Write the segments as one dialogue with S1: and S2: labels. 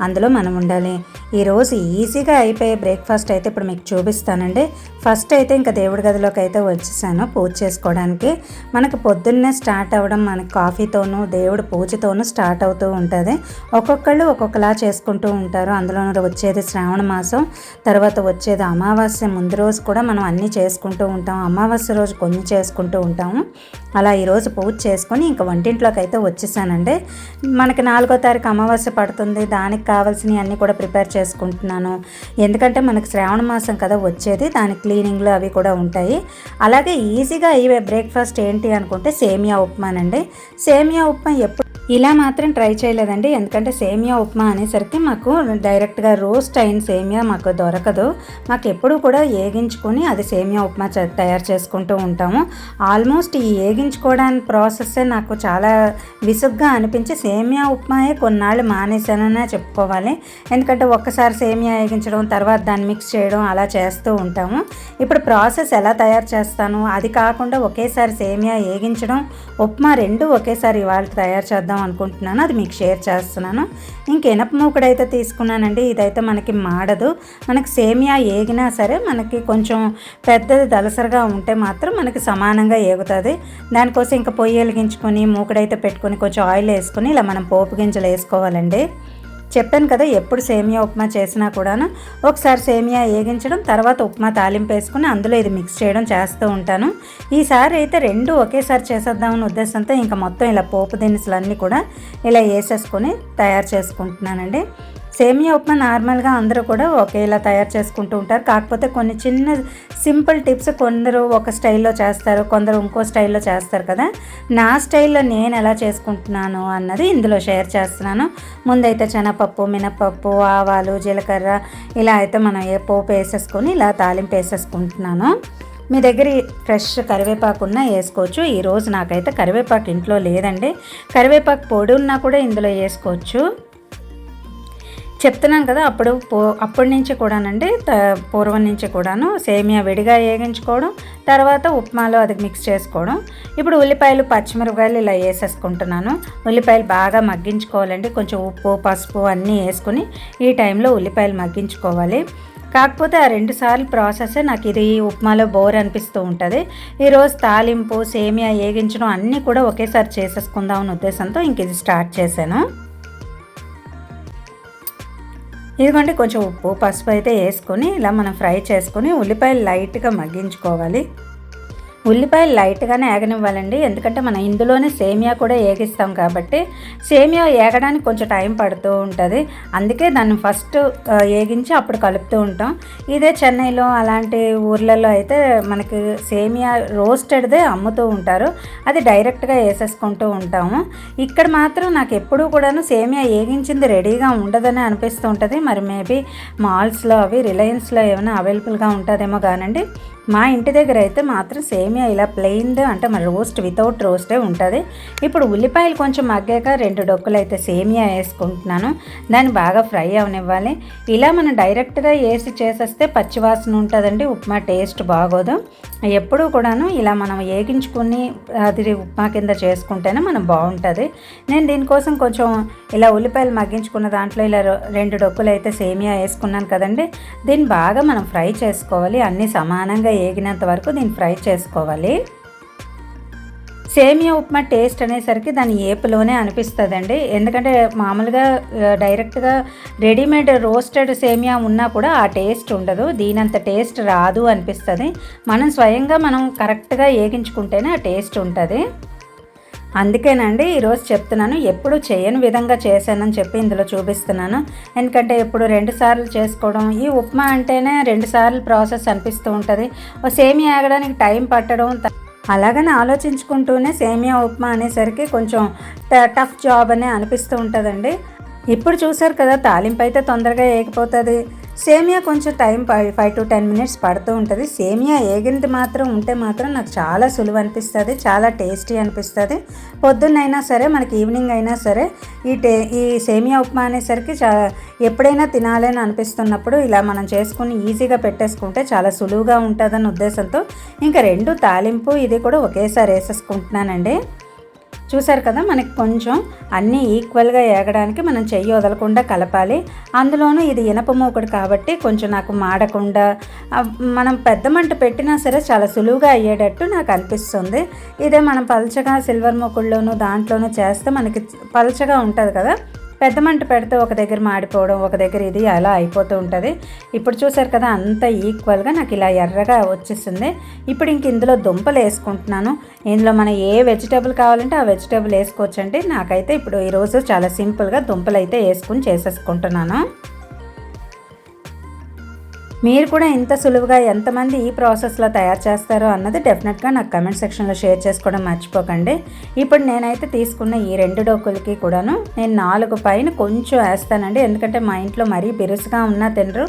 S1: అందులో మనం ఉండాలి. ఈరోజు ఈజీగా అయిపోయే బ్రేక్ఫాస్ట్ అయితే ఇప్పుడు మీకు చూపిస్తానండి. ఫస్ట్ అయితే ఇంకా దేవుడి గదిలోకి అయితే వచ్చేసాను పూజ చేసుకోవడానికి. మనకు పొద్దున్నే స్టార్ట్ అవ్వడం మనకి కాఫీతోనూ దేవుడి పూజతోనూ స్టార్ట్ అవుతూ ఉంటుంది. ఒక్కొక్కళ్ళు ఒక్కొక్కలా చేసుకుంటూ ఉంటారు. అందులో వచ్చేది శ్రావణ మాసం తర్వాత వచ్చేది అమావాస్య. ముందు రోజు కూడా మనం అన్నీ చేసుకుంటూ ఉంటాం. అమావాస్య రోజు కొన్ని చేసుకుంటూ ఉంటాము. అలా ఈరోజు పూజ చేసుకొని ఇంకా వంటింట్లోకి అయితే వచ్చేసానండి. మనకి నాలుగో తారీఖు అమావాస్య పడుతుంది. దానికి కావాల్సినవి అన్నీ కూడా ప్రిపేర్ చేసుకుంటున్నాను. ఎందుకంటే మనకు శ్రావణ మాసం కదా వచ్చేది దాని క్లీనింగ్లు అవి కూడా ఉంటాయి. అలాగే ఈజీగా అయ్యే బ్రేక్ఫాస్ట్ ఏంటి అనుకుంటే సేమియా ఉప్మానండి. సేమియా ఉప్మా ఎప్పుడు ఇలా మాత్రం ట్రై చేయలేదండి. ఎందుకంటే సేమియా ఉప్మా అనేసరికి మాకు డైరెక్ట్గా రోస్ట్ అయిన సేమియా మాకు దొరకదు. మాకు ఎప్పుడూ కూడా ఏగించుకొని అది సేమియా ఉప్మా తయారు చేసుకుంటూ ఉంటాము. ఆల్మోస్ట్ ఈ ఏగించుకోవడానికి ప్రాసెస్సే నాకు చాలా విసుగ్గా అనిపించి సేమియా ఉప్మాయే కొన్నాళ్ళు మానేశాననే చెప్పుకోవాలి. ఎందుకంటే ఒక్కసారి సేమియా వేగించడం తర్వాత దాన్ని మిక్స్ చేయడం అలా చేస్తూ ఉంటాము. ఇప్పుడు ప్రాసెస్ ఎలా తయారు చేస్తాను? అది కాకుండా ఒకేసారి సేమియా వేగించడం ఉప్మా రెండు ఒకేసారి ఇవాళ తయారు చేద్దాం అనుకుంటున్నాను. అది మీకు షేర్ చేస్తున్నాను. ఇంకెనప మూకుడైతే తీసుకున్నానండి. ఇదైతే మనకి మాడదు. మనకి సేమియా ఏగినా సరే మనకి కొంచెం పెద్దది దలసరిగా ఉంటే మాత్రం మనకి సమానంగా ఏగుతుంది. దానికోసం ఇంకా పొయ్యి వెలిగించుకొని మూకుడైతే పెట్టుకొని కొంచెం ఆయిల్ వేసుకొని ఇలా మనం పోపు గింజలు వేసుకోవాలండి. చెప్పాను కదా ఎప్పుడు సేమియా ఉప్మా చేసినా కూడాను ఒకసారి సేమియా వేగించడం తర్వాత ఉప్మా తాలింపు వేసుకుని అందులో ఇది మిక్స్ చేయడం చేస్తూ ఉంటాను. ఈసారి అయితే రెండు ఒకేసారి చేసేద్దామని ఉద్దేశంతో ఇంకా మొత్తం ఇలా పోపు దినుసులన్నీ కూడా ఇలా వేసేసుకొని తయారు చేసుకుంటున్నానండి. సేమియా ఉప్మా నార్మల్గా అందరూ కూడా ఒకేలా తయారు చేసుకుంటూ ఉంటారు. కాకపోతే కొన్ని చిన్న సింపుల్ టిప్స్ కొందరు ఒక స్టైల్లో చేస్తారు కొందరు ఇంకో స్టైల్లో చేస్తారు కదా. నా స్టైల్లో నేను ఎలా చేసుకుంటున్నాను అన్నది ఇందులో షేర్ చేస్తున్నాను. ముందైతే శనగపప్పు మినపప్పు ఆవాలు జీలకర్ర ఇలా అయితే మనం ఏ పోపు వేసేసుకొని ఇలా తాలింపు వేసేసుకుంటున్నాను. మీ దగ్గర ఫ్రెష్ కరివేపాకు ఉన్నా వేసుకోవచ్చు. ఈరోజు నాకైతే కరివేపాకు ఇంట్లో లేదండి. కరివేపాకు పొడి ఉన్నా కూడా ఇందులో వేసుకోవచ్చు. చెప్తున్నాను కదా అప్పుడు పో అప్పటి నుంచి కూడానండి త- పూర్వం నుంచి కూడాను సేమియా విడిగా వేగించుకోవడం తర్వాత ఉప్మాలో అది మిక్స్ చేసుకోవడం. ఇప్పుడు ఉల్లిపాయలు పచ్చిమిరపకాయలు ఇలా వేసేసుకుంటున్నాను. ఉల్లిపాయలు బాగా మగ్గించుకోవాలండి. కొంచెం ఉప్పు పసుపు అన్నీ వేసుకుని ఈ టైంలో ఉల్లిపాయలు మగ్గించుకోవాలి. కాకపోతే ఆ రెండు సార్లు ప్రాసెస్ నాకు ఇది ఉప్మాలో బోర్ అనిపిస్తూ ఉంటుంది. ఈరోజు తాలింపు సేమియా వేగించడం అన్నీ కూడా ఒకేసారి చేసేసుకుందామని ఉద్దేశంతో ఇంక ఇది స్టార్ట్ చేశాను. ఇదిగోండి కొంచెం ఉప్పు పసుపు అయితే వేసుకొని ఇలా మనం ఫ్రై చేసుకొని ఉల్లిపాయలు లైట్గా మగ్గించుకోవాలి. ఉల్లిపాయలు లైట్గానే ఏగనివ్వాలండి. ఎందుకంటే మనం ఇందులోనే సేమియా కూడా ఏగిస్తాం కాబట్టి సేమియా ఏగడానికి కొంచెం టైం పడుతూ ఉంటుంది. అందుకే దాన్ని ఫస్ట్ ఏగించి అప్పుడు కలుపుతూ ఉంటాం. ఇదే చెన్నైలో అలాంటి ఊర్లలో అయితే మనకి సేమియా రోస్టెడ్దే అమ్ముతూ ఉంటారు. అది డైరెక్ట్గా వేసేసుకుంటూ ఉంటాము. ఇక్కడ మాత్రం నాకు ఎప్పుడూ కూడాను సేమియా ఏగించింది రెడీగా ఉండదని అనిపిస్తూ ఉంటుంది. మరి మేబీ మాల్స్లో అవి రిలయన్స్లో ఏమైనా అవైలబుల్గా ఉంటుందేమో కానండి. మా ఇంటి దగ్గర అయితే మాత్రం సేమియా ఇలా ప్లెయిన్డ్ అంటే మన రోస్ట్ వితౌట్ రోస్టే ఉంటుంది. ఇప్పుడు ఉల్లిపాయలు కొంచెం మగ్గాక రెండు డొక్కులు అయితే సేమియా వేసుకుంటున్నాను. దాన్ని బాగా ఫ్రై అవనివ్వాలి. ఇలా మనం డైరెక్ట్గా వేసి చేసేస్తే పచ్చివాసన ఉంటుందండి ఉప్మా టేస్ట్ బాగోదు. ఎప్పుడూ కూడాను ఇలా మనం వేగించుకుని అది ఉప్మా కింద చేసుకుంటేనే మనం బాగుంటుంది. నేను దీనికోసం కొంచెం ఇలా ఉల్లిపాయలు మగ్గించుకున్న దాంట్లో ఇలా రెండు డొక్కులు అయితే సేమియా వేసుకున్నాను కదండి. దీన్ని బాగా మనం ఫ్రై చేసుకోవాలి అన్నీ సమానంగా వేగినంత వరకు దీన్ని ఫ్రై చేసుకోవాలి. సేమియా ఉప్మా టేస్ట్ అనేసరికి దాని ఏపులోనే అనిపిస్తుందండి. ఎందుకంటే మామూలుగా డైరెక్ట్గా రెడీమేడ్ రోస్టెడ్ సేమియా ఉన్నా కూడా ఆ టేస్ట్ ఉండదు. దీనంత టేస్ట్ రాదు అనిపిస్తుంది. మనం స్వయంగా మనం కరెక్ట్గా ఏగించుకుంటేనే ఆ టేస్ట్ ఉంటుంది. అందుకేనండి ఈరోజు చెప్తున్నాను ఎప్పుడు చేయని విధంగా చేశానని చెప్పి ఇందులో చూపిస్తున్నాను. ఎందుకంటే ఎప్పుడు రెండు సార్లు చేసుకోవడం ఈ ఉప్మా అంటేనే రెండు సార్లు ప్రాసెస్ అనిపిస్తూ ఉంటుంది. సేమియా ఆగడానికి టైం పట్టడం అలాగని ఆలోచించుకుంటూనే సేమియా ఉప్మా అనేసరికి కొంచెం ట- టఫ్ జాబ్ అనే అనిపిస్తూ ఉంటుందండి. ఇప్పుడు చూసారు కదా తాలింపు అయితే తొందరగా వేయకపోతుంది సేమియా కొంచెం time five to ten minutes పడుతూ ఉంటుంది. సేమియా ఏగింది మాత్రం ఉంటే మాత్రం నాకు చాలా సులువు అనిపిస్తుంది చాలా టేస్టీ అనిపిస్తుంది. పొద్దున్నైనా సరే మనకి ఈవినింగ్ అయినా సరే ఈ టే ఈ సేమియా ఉప్మా అనేసరికి చా ఎప్పుడైనా తినాలని అనిపిస్తున్నప్పుడు ఇలా మనం చేసుకుని ఈజీగా పెట్టేసుకుంటే చాలా సులువుగా ఉంటుందన్న ఉద్దేశంతో ఇంకా రెండు తాలింపు ఇది కూడా ఒకేసారి వేసేసుకుంటున్నానండి. చూసారు కదా మనకి కొంచెం అన్నీ ఈక్వల్గా ఏగడానికి మనం చెయ్యి వదలకుండా కలపాలి. అందులోనూ ఇది ఇనప మూకుడు కాబట్టి కొంచెం నాకు మాడకుండా మనం పెద్ద మంట పెట్టినా సరే చాలా సులువుగా అయ్యేటట్టు నాకు అనిపిస్తుంది. ఇదే మనం పలచగా సిల్వర్ మూకుడులోనూ దాంట్లోనూ చేస్తే మనకి పలచగా ఉంటుంది కదా. పెద్ద మంట పెడితే ఒక దగ్గర మాడిపోవడం ఒక దగ్గర ఇది అలా అయిపోతూ ఉంటుంది. ఇప్పుడు చూసారు కదా అంత ఈక్వల్గా నాకు ఇలా ఎర్రగా వచ్చేసింది. ఇప్పుడు ఇంక ఇందులో దుంపలు వేసుకుంటున్నాను. ఇందులో మనం ఏ వెజిటేబుల్ కావాలంటే ఆ వెజిటేబుల్ వేసుకోవచ్చండి. నాకైతే ఇప్పుడు ఈరోజు చాలా సింపుల్గా దుంపలు అయితే వేసుకుని చేసేసుకుంటున్నాను. మీరు కూడా ఇంత సులువుగా ఎంతమంది ఈ ప్రాసెస్లో తయారు చేస్తారో అన్నది డెఫినెట్గా నాకు కమెంట్ సెక్షన్లో షేర్ చేసుకోవడం మర్చిపోకండి. ఇప్పుడు నేనైతే తీసుకున్న ఈ రెండు డోకులకి కూడాను నేను నాలుగు పైన కొంచెం వేస్తానండి. ఎందుకంటే మా ఇంట్లో మరీ బిరుసుగా ఉన్నా తినరు.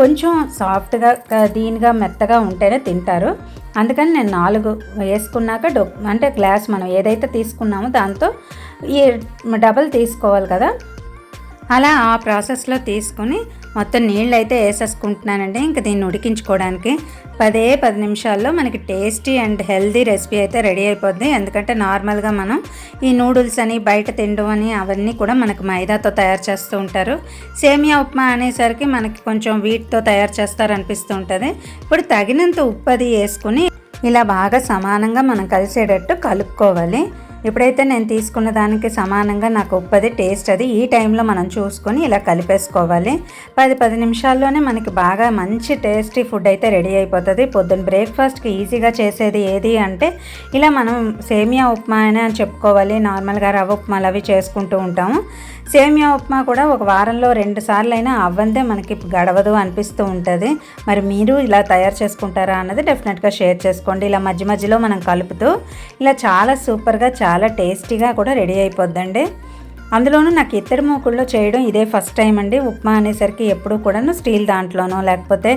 S1: కొంచెం సాఫ్ట్గా దీనిగా మెత్తగా ఉంటేనే తింటారు. అందుకని నేను నాలుగు వేసుకున్నాక డొ అంటే గ్లాస్ మనం ఏదైతే తీసుకున్నామో దాంతో ఈ డబల్ తీసుకోవాలి కదా. అలా ఆ ప్రాసెస్లో తీసుకొని మొత్తం నీళ్ళు అయితే వేసేసుకుంటున్నానండి. ఇంకా దీన్ని ఉడికించుకోవడానికి పదే పది నిమిషాల్లో మనకి టేస్టీ అండ్ హెల్దీ రెసిపీ అయితే రెడీ అయిపోద్ది. ఎందుకంటే నార్మల్గా మనం ఈ నూడిల్స్ అని బయట తినడం అని అవన్నీ కూడా మనకు మైదాతో తయారు చేస్తూ ఉంటారు. సేమియా ఉప్మా అనేసరికి మనకి కొంచెం వీటితో తయారు చేస్తారు అనిపిస్తూ ఉంటుంది ఇప్పుడు తగినంత ఉప్పు అది వేసుకుని ఇలా బాగా సమానంగా మనం కలిసేటట్టు కలుపుకోవాలి. ఇప్పుడైతే నేను తీసుకున్న దానికి సమానంగా నాకు ఉప్పది టేస్ట్ అది ఈ టైంలో మనం చూసుకొని ఇలా కలిపేసుకోవాలి. పది పది నిమిషాల్లోనే మనకి బాగా మంచి టేస్టీ ఫుడ్ అయితే రెడీ అయిపోతుంది. పొద్దున్న బ్రేక్ఫాస్ట్కి ఈజీగా చేసేది ఏది అంటే ఇలా మనం సేమియా ఉప్మా అని చెప్పుకోవాలి. నార్మల్గా రవ్వ ఉప్మాలు అవి చేసుకుంటూ ఉంటాము. సేమియా ఉప్మా కూడా ఒక వారంలో రెండు సార్లు అయినా అవ్వందే మనకి గడవదు అనిపిస్తూ ఉంటుంది. మరి మీరు ఇలా తయారు చేసుకుంటారా అన్నది డెఫినెట్గా షేర్ చేసుకోండి. ఇలా మధ్య మధ్యలో మనం కలుపుతూ ఇలా చాలా సూపర్గా చాలా చాలా టేస్టీగా కూడా రెడీ అయిపోద్దండి. అందులోనూ నాకు ఇత్తడి మూకుల్లో చేయడం ఇదే ఫస్ట్ టైం అండి. ఉప్మా అనేసరికి ఎప్పుడు కూడాను స్టీల్ దాంట్లోనో లేకపోతే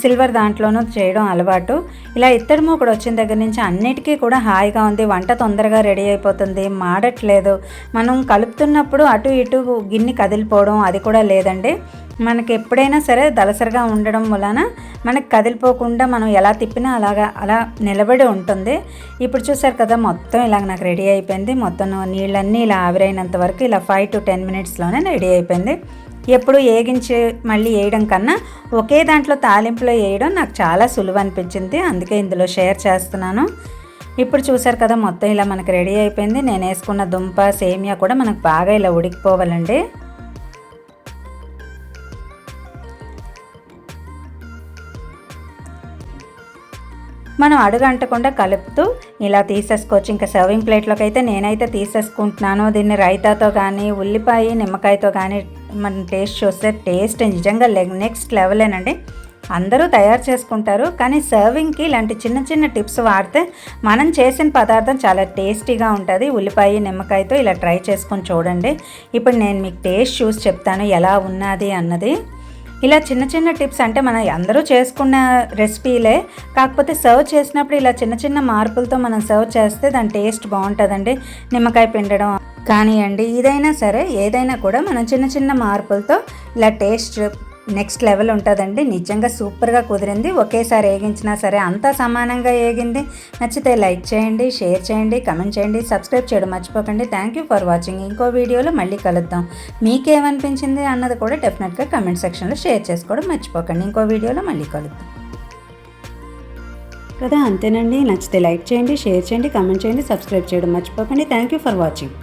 S1: సిల్వర్ దాంట్లోనూ చేయడం అలవాటు. ఇలా ఇత్తడి మూకుడు వచ్చిన దగ్గర నుంచి అన్నిటికీ కూడా హాయిగా ఉంది. వంట తొందరగా రెడీ అయిపోతుంది. మాడట్లేదు. మనం కలుపుతున్నప్పుడు అటు ఇటు గిన్నె కదిలిపోవడం అది కూడా లేదండి. మనకి ఎప్పుడైనా సరే దలసరిగా ఉండడం వలన మనకి కదిలిపోకుండా మనం ఎలా తిప్పినా అలాగా అలా నిలబడి ఉంటుంది. ఇప్పుడు చూసారు కదా మొత్తం ఇలాగ నాకు రెడీ అయిపోయింది. మొత్తం నీళ్ళన్నీ ఇలా ఆవిరైనంత వరకు ఇలా ఫైవ్ టు టెన్ మినిట్స్లోనే రెడీ అయిపోయింది. ఎప్పుడు ఏగించి మళ్ళీ వేయడం కన్నా ఒకే దాంట్లో తాలింపులో వేయడం నాకు చాలా సులువు అనిపించింది. అందుకే ఇందులో షేర్ చేస్తున్నాను. ఇప్పుడు చూసారు కదా మొత్తం ఇలా మనకు రెడీ అయిపోయింది. నేను వేసుకున్న దుంప సేమియా కూడా మనకు బాగా ఇలా ఉడికిపోవాలండి. మనం అడుగంటకుండా కలుపుతూ ఇలా తీసేసుకోవచ్చు. ఇంకా సర్వింగ్ ప్లేట్లోకి అయితే నేనైతే తీసేసుకుంటున్నాను. దీన్ని రైతాతో కానీ ఉల్లిపాయ నిమ్మకాయతో కానీ మనం టేస్ట్ చూస్తే టేస్ట్ నిజంగా నెక్స్ట్ లెవెలేనండి అందరూ తయారు చేసుకుంటారు. కానీ సర్వింగ్కి ఇలాంటి చిన్న చిన్న టిప్స్ వాడితే మనం చేసిన పదార్థం చాలా టేస్టీగా ఉంటుంది. ఉల్లిపాయ నిమ్మకాయతో ఇలా ట్రై చేసుకొని చూడండి. ఇప్పుడు నేను మీకు టేస్ట్ చూసి చెప్తాను ఎలా ఉన్నది అన్నది. ఇలా చిన్న చిన్న టిప్స్ అంటే మనం అందరూ చేసుకున్న రెసిపీలే. కాకపోతే సర్వ్ చేసినప్పుడు ఇలా చిన్న చిన్న మార్పులతో మనం సర్వ్ చేస్తే దాని టేస్ట్ బాగుంటుందండి. నిమ్మకాయ పిండడం కానివ్వండి ఇదైనా సరే ఏదైనా కూడా మనం చిన్న చిన్న మార్పులతో ఇలా టేస్ట్ నెక్స్ట్ లెవెల్ ఉంటుందండి. నిజంగా సూపర్గా కుదిరింది. ఒకేసారి వేగించినా సరే అంతా సమానంగా వేగింది నచ్చితే లైక్ చేయండి షేర్ చేయండి కమెంట్ చేయండి సబ్స్క్రైబ్ చేయడం మర్చిపోకండి. థ్యాంక్ యూ ఫర్ వాచింగ్ ఇంకో వీడియోలో మళ్ళీ కలుద్దాం. మీకేమనిపించింది అన్నది కూడా డెఫినెట్గా కమెంట్ సెక్షన్లో షేర్ చేసుకోవడం మర్చిపోకండి. ఇంకో వీడియోలో మళ్ళీ కలుద్దాం. కదా అంతేనండి. నచ్చితే లైక్ చేయండి షేర్ చేయండి కమెంట్ చేయండి సబ్స్క్రైబ్ చేయడం మర్చిపోకండి. Thank you for watching